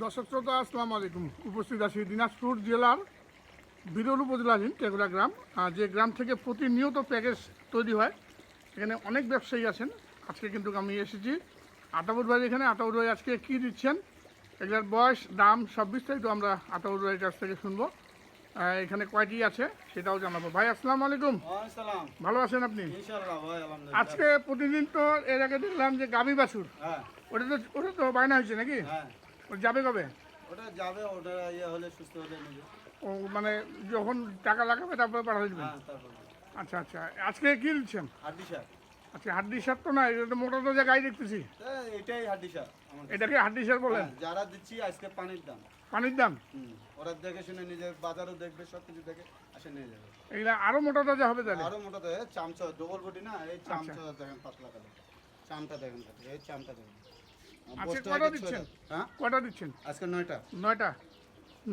দর্শক শ্রোতা আসসালামু আলাইকুম। উপস্থিত আছি দিনাজপুর জেলার বিরল উপজেলাধীন টেগুরা গ্রাম। যে গ্রাম থেকে প্রতিনিয়ত প্যাকেজ তৈরি হয় এখানে অনেক ব্যবসায়ী আছেন। আজকে কিন্তু আমি এসেছি। আটাউর ভাই এখানে আটাউর ভাই আজকে কী দিচ্ছেন? এগুলার বয়স দাম সব বিস্তারিত আমরা আটাউর ভাইয়ের কাছ থেকে শুনব। এখানে কয়টি আছে সেটাও জানাব। ভাই আসসালামু আলাইকুম। ভালো আছেন আপনি? আজকে প্রতিদিন তো এর আগে দেখলাম যে গাবি বাছুর। হ্যাঁ। ওটা তো ওটা তো বায়না হয়েছে নাকি? হ্যাঁ। যাবে কবে? ওটা যাবে ওটা ইয়ে হলে সুস্থ হলে ও মানে যখন টাকা লাগাবে তারপরে পাঠা দেবেন? হ্যাঁ তারপর আচ্ছা আচ্ছা। আজকে কি দিচ্ছেন? হাড্ডি সার। আচ্ছা হাড্ডি সার তো না এটা তো মোটা তাজা গাই দেখতেছি। এটাই হাড্ডি সার এটাকে হাড্ডি সার বলেন। হ্যাঁ, যারা দিচ্ছি আজকে পানির দাম। পানির দাম? ওরা দেখে শুনে নিজে বাজারও দেখবে সব কিছু দেখে আসে নিয়ে যাবে। এগুলা আরও মোটা তাজা হবে তাহলে? আরও মোটা দেয় চামচা ডবল বডি না এই চামচা দেখেন পাতলা কালার চামটা দেখেন এই চামটা দেখেন। আজকে কটা দিচ্ছেন? হ্যাঁ? কটা দিচ্ছেন? আজকে নয়টা। নয়টা।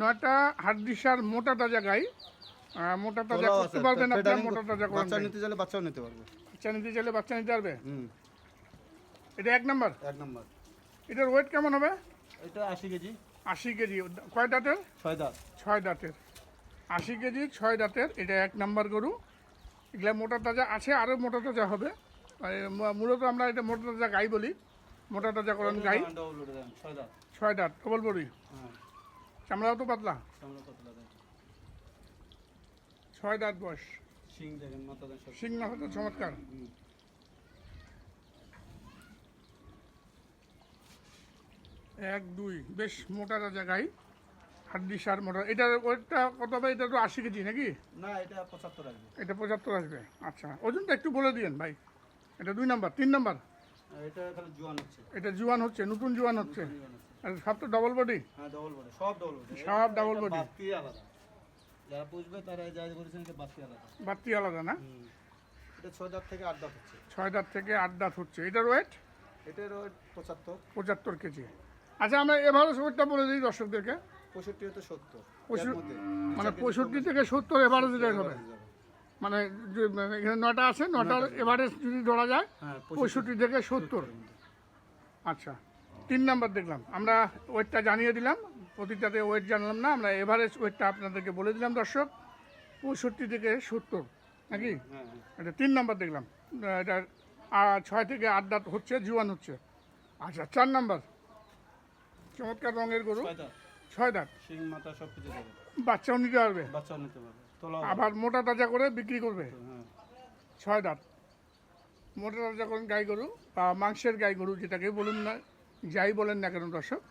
নয়টা হাড্ডিসার মোটা তাজা গাই। মোটা তাজা করতে পারবেন আপনার মোটা তাজা বাচ্চা নিতে চাইলে বাচ্চাও নিতে পারবে। বাচ্চা নিতে চাইলে বাচ্চা নিতে পারবে? হুম। এটা এক নাম্বার? এক নম্বর। এটার ওয়েট কেমন হবে? এটা আশি কেজি। আশি কেজি। কয় দাঁতের? ছয় দাঁত। ছয় দাঁতের। আশি কেজি ছয় দাঁতের। এটা এক নাম্বার গরু। এগুলা মোটা তাজা আছে আরও মোটা তাজা হবে। মূলত আমরা এটা মোটা তাজা গাই বলি। মোটা তাজা করেন গাই। ছয় দাঁত। ডবল বড়ি। হ্যাঁ। চামড়াও তো পাতলা। ছয় দাঁত বয়স। শিং মাথা মাথাটা চমৎকার। এক দুই বেশ মোটা তাজা গাই। হাড্ডি সার মোটা। এটার ওয়েটটা কত হবে? এটা তো আশি কেজি নাকি? না এটা পঁচাত্তর আসবে। এটা পঁচাত্তর আসবে। আচ্ছা ওজনটা একটু বলে দিয়েন ভাই। এটা দুই নাম্বার তিন নাম্বার। এটা খালি জোয়ান হচ্ছে। এটা জুয়ান হচ্ছে নতুন জুয়ান হচ্ছে। আর সব তো ডবল বডি হ্যাঁ ডবল বডি সব ডবল বডি সব। বাতি আলাদা। যারা বুঝবে তারা যা করেছেন এটা বাতি আলাদা। বাড়তি আলাদা না? এটা ছয় দাঁত থেকে আট দাঁত হচ্ছে। ছয় দাঁত থেকে আট দাঁত হচ্ছে। এটার ওয়েট এটার ওই পঁচাত্তর। পঁচাত্তর কেজি। আচ্ছা আমরা এভারেজ ওয়েটটা বলে দিই দর্শকদেরকে। পঁয়ষট্টি হতে সত্তর। মানে পঁয়ষট্টি থেকে সত্তর এভারেজ রেট হবে। মানে এখানে নটা আছে নটার এভারেজ যদি ধরা যায় হ্যাঁ পঁয়ষট্টি থেকে সত্তর। আচ্ছা তিন নাম্বার দেখলাম। আমরা ওয়েটটা জানিয়ে দিলাম প্রতিটাতে ওয়েট জানলাম না আমরা এভারেজ ওয়েটটা আপনাদেরকে বলে দিলাম দর্শক। পঁয়ষট্টি থেকে সত্তর নাকি? হ্যাঁ হ্যাঁ। এটা তিন নাম্বার দেখলাম। এটা ছয় থেকে আট দাঁত হচ্ছে জুয়ান হচ্ছে। আচ্ছা চার নাম্বার। চমৎকার রঙের গরু। ছয় দাঁত। বাচ্চাও নিতে পারবে। বাচ্চাও নিতে পারবে। আবার মোটা তাজা করে বিক্রি করবে। ছয় দাঁত। মোটা তাজা করেন গাই গরু বা মাংসের গাই গরু যেটাকে বলুন না যাই বলেন না কেন দর্শক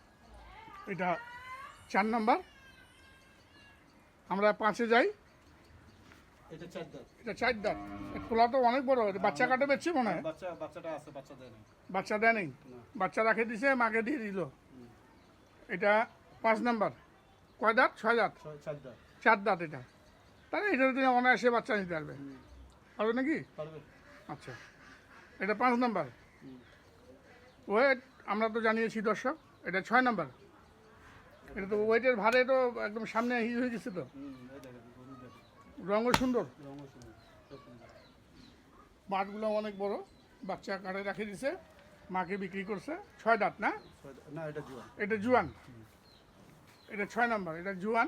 এটা চার নাম্বার। আমরা পাঁচে যাই। এটা চার দাঁত। এটা চার দাঁত। খোলা তো অনেক বড় বাচ্চা কাটে বেচছে মনে হয়? বাচ্চা বাচ্চাটা আছে বাচ্চা দেয় না বাচ্চা দেয় নেই? বাচ্চা রাখে দিছে মাকে দিয়ে দিল। এটা পাঁচ নাম্বার। কয় দাঁত? ছয় দাঁত? চার দাঁত। চার দাঁত এটা। তাহলে এটার দিনে অনায়াসে বাচ্চা নিতে পারবে। পারবে নাকি? আচ্ছা। এটা পাঁচ নাম্বার। ওয়েট আমরা তো জানিয়েছি দর্শক এটা ছয় নাম্বার। এটা তো ওয়েটের ভারে তো একদম সামনে ই হয়ে গেছে তো। রঙও সুন্দর। বাটগুলো অনেক বড় বাচ্চা কাটে রাখে দিছে মাকে বিক্রি করছে। ছয় দাঁত না? ছয় দাঁত- না এটা জোয়ান। এটা জুয়ান। এটা ছয় নাম্বার এটা জুয়ান।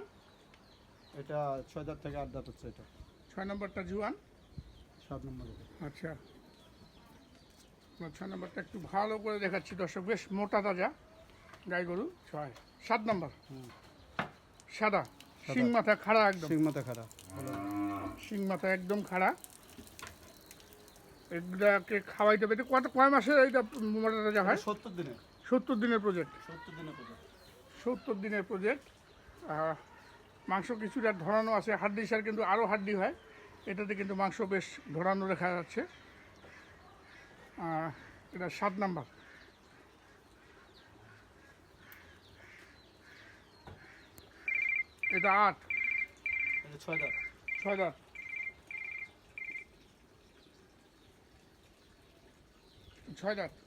এটা ছয় দাঁত থেকে আট দাঁত হচ্ছে এটা। ছয় নম্বরটা জুয়ান? সাত নম্বর। আচ্ছা। ছয় নম্বরটা একটু ভালো করে দেখাচ্ছি দর্শক বেশ মোটা তাজা গাই গরু। ছয়। সাত নম্বর? হুম। সাদা। শিং মাথা খাড়া একদম। শিং মাথা খাড়া। শিং মাথা একদম খাড়া। এগুলাকে খাওয়াইতে এটা কত কয় মাসে এইটা মোটা তাজা হয়? সত্তর দিনে সত্তর দিনের প্রজেক্ট সত্তর দিনের পর্যন্ত সত্তর দিনের প্রজেক্ট মাংস কিছুটা ধরানো আছে হাড্ডি সার কিন্তু আরও হাড্ডি হয়। এটাতে কিন্তু মাংস বেশ ধরানো দেখা যাচ্ছে। এটা সাত নাম্বার। এটা আট। ছয় দাঁত। ছয় দাঁত। ছয় দাঁত।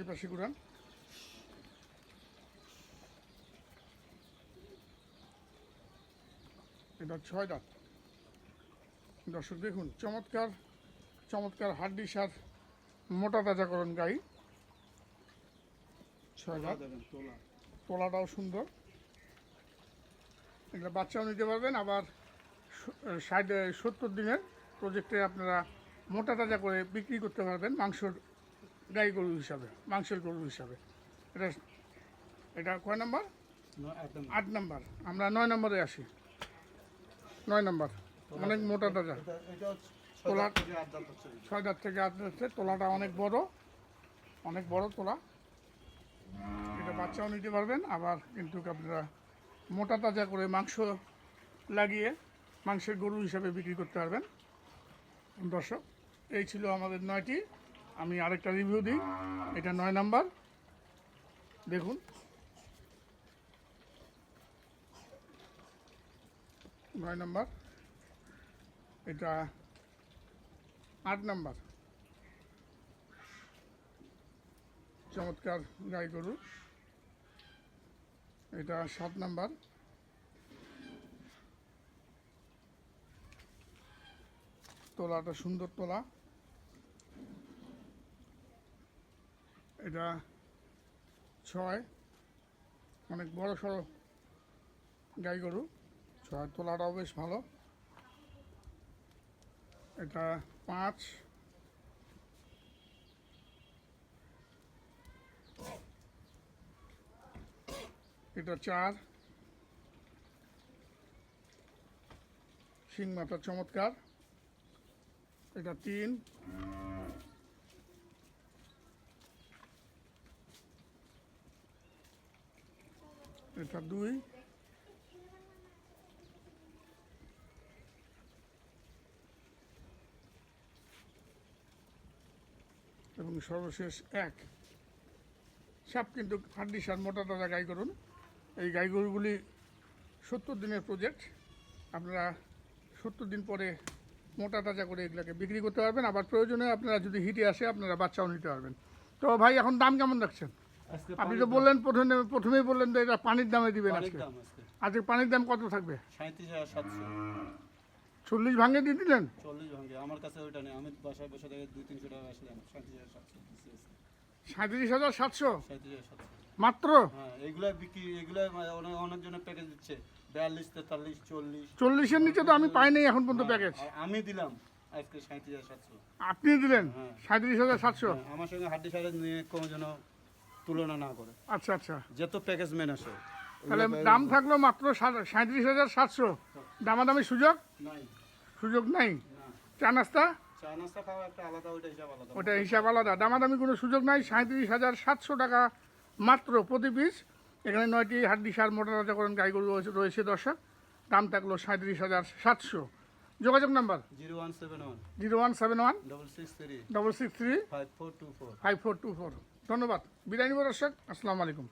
এই পাশে ঘুরান। এটা ছয় দাঁত। দর্শক দেখুন, চমৎকার চমৎকার হাড্ডি সার মোটা তাজাকরণ গাই। ছয় দাঁত। তোলা তোলাটাও সুন্দর। এগুলো বাচ্চাও নিতে পারবেন, আবার ষাট সত্তর দিনের প্রজেক্টে আপনারা মোটা তাজা করে বিক্রি করতে পারবেন, মাংসর গাই গরু হিসাবে মাংসের গরু হিসাবে। এটা এটা কয় নম্বর? আট নম্বর। আমরা নয় নম্বরে আসি। নয় নম্বর। অনেক মোটা তাজা। তোলা-। ছয় দাঁত থেকে আট দাঁত তোলাটা অনেক বড়। অনেক বড় তোলা। এটা বাচ্চাও নিতে পারবেন। আবার কিন্তু আপনারা মোটা তাজা করে মাংস লাগিয়ে মাংসের গরু হিসাবে বিক্রি করতে পারবেন। দর্শক এই ছিল আমাদের নয়টি আমি আরেকটা রিভিউ দিই। এটা নয় নাম্বার। দেখুন। নয় নাম্বার। এটা আট নাম্বার। চমৎকার গাই গরু। এটা সাত নাম্বার। তোলাটা সুন্দর তোলা। এটা ছয়, অনেক বড় সড়ো গাই গরু। ছয় তোলাটাও বেশ ভালো। এটা পাঁচ। এটা চার। শিং মাথা চমৎকার। এটা তিন। এটা দুই এবং সর্বশেষ এক সাপ কিন্তু হাড্ডি মোটা তাজা গাই করুন। এই গাই গরুগুলি সত্তর দিনের প্রজেক্ট আপনারা সত্তর দিন পরে মোটা তাজা করে এগুলোকে বিক্রি করতে পারবেন। আবার প্রয়োজনে আপনারা যদি হিটে আসে, আপনারা বাচ্চাও নিতে পারবেন। তো ভাই, এখন দাম কেমন রাখছেন? আপনি তো বললেন প্রথমে প্রথমেই বললেন যে এটা পানির দামে দিবেন আজকে। আজকে। পানির দাম কত থাকবে? চল্লিশ ভাঙে দিয়ে দিলেন? চল্লিশ ভাঙ্গে আমার কাছে ওইটা নেই। আমি বাসায় বসে থেকে দুই তিনশো টাকা আসলাম সাঁত্রিশ হাজার সাতশো মাত্র? হ্যাঁ এগুলা বিক্রি এগুলা অনেক প্যাকেজ দিচ্ছে। বিয়াল্লিশ তেতাল্লিশ চল্লিশ। চল্লিশের নিচে তো আমি পাইনি এখন পর্যন্ত হ্যাঁ, প্যাকেজ আমি দিলাম আজকে সাঁত্রিশ হাজার সাতশো। আপনি দিলেন? হ্যাঁ। সাঁত্রিশ হাজার সাতশো? হ্যাঁ, আমার সঙ্গে হাড্ডি সারের নিয়ে কোনো যেন তুলনা না করে। আচ্ছা আচ্ছা। যত প্যাকেজ মেন আসে। তাহলে দাম থাকল মাত্র সাঁত্রিশ হাজার সাতশো। দামাদামি সুযোগ? নাই। সুযোগ নাই? চা নাস্তা? ওটা হিসাব আলাদা। দামাদামি কোনো সুযোগ নাই? সাঁত্রিশ হাজার সাতশো টাকা মাত্র প্রতি পিস এখানে নয়টি হাড্ডি সার মোটা তাজাকরণ গাই গরু রয়েছে- রয়েছে দর্শক। দাম থাকল সাঁত্রিশ হাজার সাতশো। যোগাযোগ number? Zero one seven one. Zero one seven one double six three. Double six three five four two four. Five four two four. ধন্যবাদ। বিদায় নিব দর্শক আসসালামু আলাইকুম।